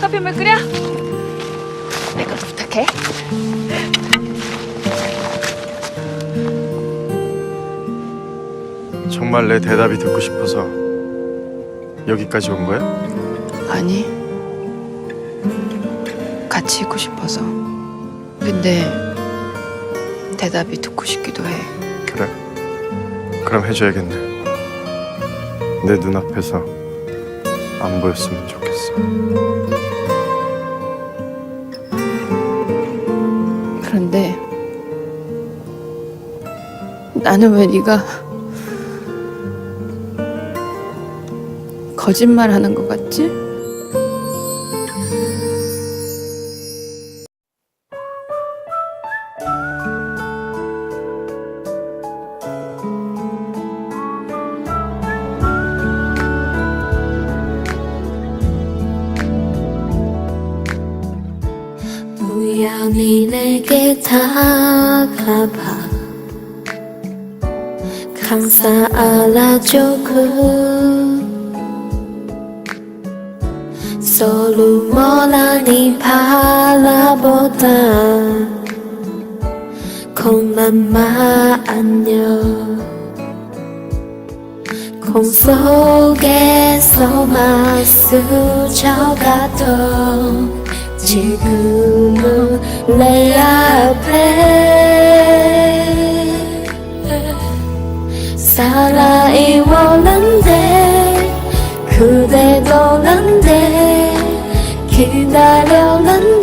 커피물 끓여. 내 것도 부탁해. 정말 내 대답이 듣고 싶어서 여기까지 온 거야? 아니. 같이 있고 싶어서. 근데 대답이 듣고 싶기도 해. 그래. 그럼 해줘야겠네. 내 눈앞에서 안 보였으면 좋겠어. 나는 왜 네가 거짓말하는 것 같지? 우연히 내게 다가봐 감사 알아줘 그. 서로 멀어니 바라보다. 콩나마 안녕 콩 속에서만 스쳐가던 지금은 내 앞에 사랑이 원한데 그대도 난데 기다려난데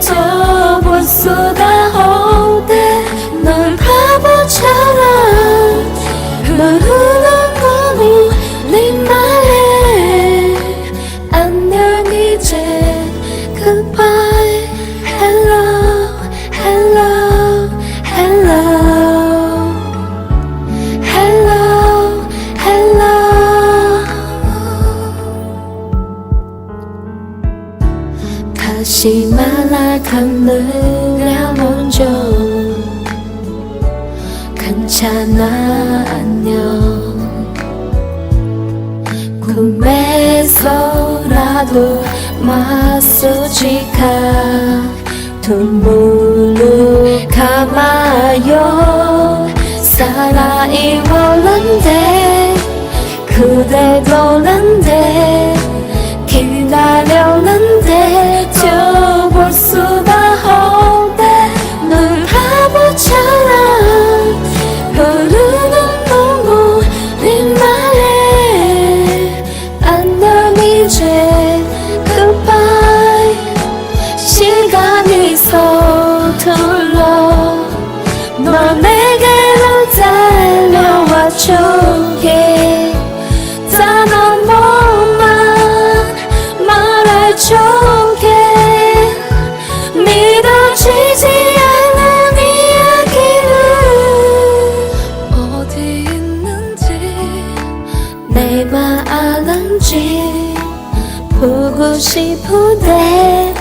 저볼 수다 오대. 널 바보처럼 흐르는 거니 네말 다시 말할 가느냐 먼저 괜찮아. 안녕. 꿈에서라도 마스지가 눈물로 감아요. 사랑이 원 시간이 서툴러 너 내게로 달려와 좋게 단 한 번만 말해줄게 믿어지지 않는 이야기는 어디 있는지 내 마음인지 보고 싶은데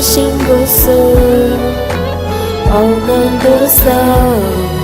心不死，黄昏不散。